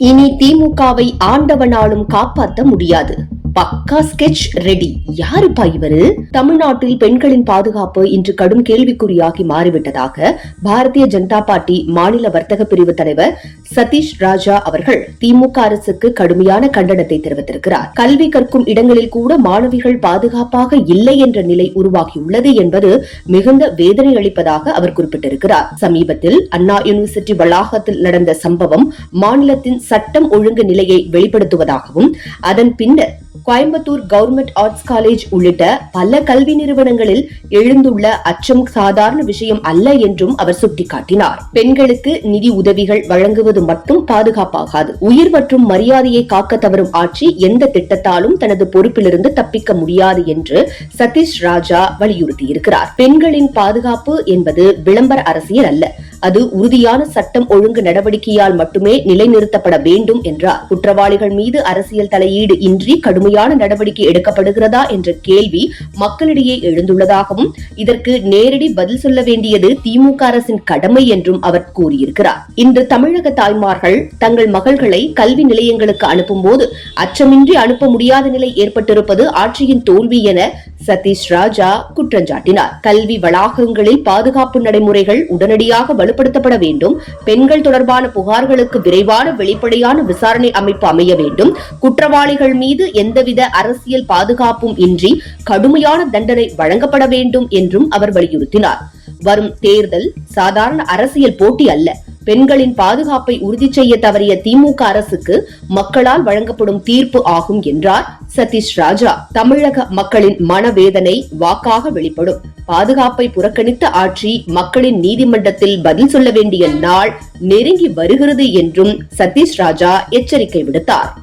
இனி திமுகவை ஆண்டவனாலும் காப்பாற்ற முடியாது. பக்கா ஸ்கெட்ச் ரெடி யாருப்பா இவரு? தமிழ்நாட்டில் பெண்களின் பாதுகாப்பு இன்று கடும் கேள்விக்குறியாகி மாறிவிட்டதாக பாரதிய ஜனதா பார்ட்டி மாநில வர்த்தக பிரிவு தலைவர் சதீஷ் ராஜா அவர்கள் திமுக அரசுக்கு கடுமையான கண்டனத்தை தெரிவித்திருக்கிறார். கல்வி கற்கும் இடங்களில் கூட மாணவிகள் பாதுகாப்பாக இல்லை என்ற நிலை உருவாகியுள்ளது என்பது மிகுந்த வேதனை அளிப்பதாக அவர் குறிப்பிட்டிருக்கிறார். சமீபத்தில் அண்ணா யூனிவர்சிட்டி வளாகத்தில் நடந்த சம்பவம் மாநிலத்தின் சட்டம் ஒழுங்கு நிலையை வெளிப்படுத்துவதாகவும் அதன் பின்னர் கோயம்புத்தூர் கவர்மெண்ட் ஆர்ட்ஸ் காலேஜ் உள்ளிட்ட பல கல்வி நிறுவனங்களில் எழுந்துள்ள அச்சம் சாதாரண விஷயம் அல்ல என்றும் அவர் சுட்டிக்காட்டினார். பெண்களுக்கு நிதி உதவிகள் வழங்குவது மட்டும் பாதுகாப்பாகாது. உயிர் மற்றும் மரியாதையை காக்க தவறும் ஆட்சி எந்த திட்டத்தாலும் தனது பொறுப்பிலிருந்து தப்பிக்க முடியாது என்று சதீஷ் ராஜா வலியுறுத்தியிருக்கிறார். பெண்களின் பாதுகாப்பு என்பது விளம்பர அரசியல் அல்ல. அது உறுதியான சட்டம் ஒழுங்கு நடவடிக்கையால் மட்டுமே நிலைநிறுத்தப்பட வேண்டும் என்றார். குற்றவாளிகள் மீது அரசியல் தலையீடு இன்றி கடுமையான நடவடிக்கை எடுக்கப்படுகிறதா என்ற கேள்வி மக்களிடையே எழுந்துள்ளதாகவும் இதற்கு நேரடி பதில் சொல்ல வேண்டியது திமுக அரசின் கடமை என்றும் அவர் கூறியிருக்கிறார். இன்று தமிழக தாய்மார்கள் தங்கள் மகள்களை கல்வி நிலையங்களுக்கு அனுப்பும்போது அச்சமின்றி அனுப்ப முடியாத நிலை ஏற்பட்டிருப்பது ஆட்சியின் தோல்வி என சதீஷ் ராஜா குற்றஞ்சாட்டினார். கல்வி வளாகங்களில் பாதுகாப்பு நடைமுறைகள் உடனடியாக வலு வலுப்படுத்தப்பட வேண்டும். பெண்கள் தொடர்பான புகார்களுக்கு விரைவான வெளிப்படையான விசாரணை அமைப்பு அமைய வேண்டும். குற்றவாளிகள் மீது எந்தவித அரசியல் பாதுகாப்பும் இன்றி கடுமையான தண்டனை வழங்கப்பட வேண்டும் என்றும் அவர் வலியுறுத்தினார். வரும் தேர்தல் சாதாரண அரசியல் போட்டி அல்ல. பெண்களின் பாதுகாப்பை உறுதி செய்ய தவறிய திமுக அரசுக்கு மக்களால் வழங்கப்படும் தீர்ப்பு ஆகும் என்றார் சதீஷ் ராஜா. தமிழக மக்களின் மனவேதனை வாக்காக வெளிப்படும். பாதுகாப்பை புறக்கணித்த ஆட்சி மக்களின் நீதிமன்றத்தில் பதில் சொல்ல வேண்டிய நாள் நெருங்கி வருகிறது என்றும் சதீஷ் ராஜா எச்சரிக்கை விடுத்தார்.